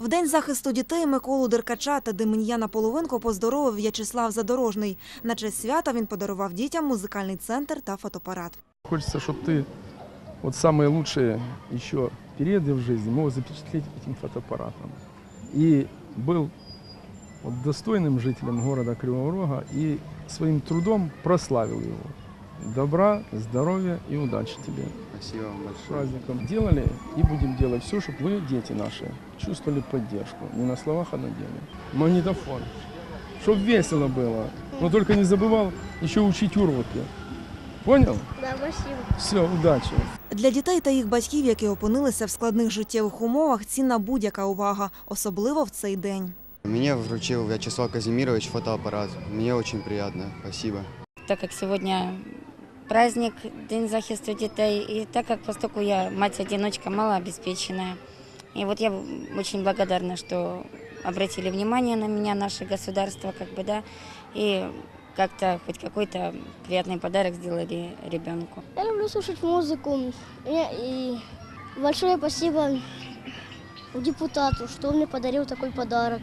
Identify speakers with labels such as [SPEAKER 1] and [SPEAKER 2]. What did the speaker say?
[SPEAKER 1] В день захисту дітей Миколу Деркача та Демин'яна Половинко поздоровив В'ячеслав Задорожний. На честь свята він подарував дітям музикальний центр та фотоапарат.
[SPEAKER 2] Хочется, чтобы ты вот самые лучшие еще периоды в жизни мог запечатлеть этим фотоаппаратом. И был вот достойным жителем города Кривого Рога и своим трудом прославил его. Добра, здоровья и удачи тебе.
[SPEAKER 3] Спасибо вам
[SPEAKER 2] С
[SPEAKER 3] большое.
[SPEAKER 2] праздником делали и будем делать все, чтобы вы, дети наши, чувствовали поддержку. Не на словах, а на деле. Магнитофон. Чтобы весело было. Но только не забывал еще учить уроки. Понял?
[SPEAKER 4] Да, спасибо.
[SPEAKER 2] Все, удачи.
[SPEAKER 1] Для дітей та їх батьків, які опинилися в складних життєвих умовах, цінна будь-яка увага, особливо в цей день.
[SPEAKER 3] Мне вручил Вячеслав Казимирович фотоаппарат. Мне очень приятно. Спасибо.
[SPEAKER 5] так как сегодня праздник, День захисту детей, и так как поскольку я мать-одиночка, малообеспеченная, и вот я очень благодарна, что обратили внимание на меня наше государство, как бы, да, и как-то хоть какой-то приятный подарок сделали ребенку.
[SPEAKER 4] Я люблю слушать музыку. Я- И большое спасибо депутату, что он мне подарил такой подарок.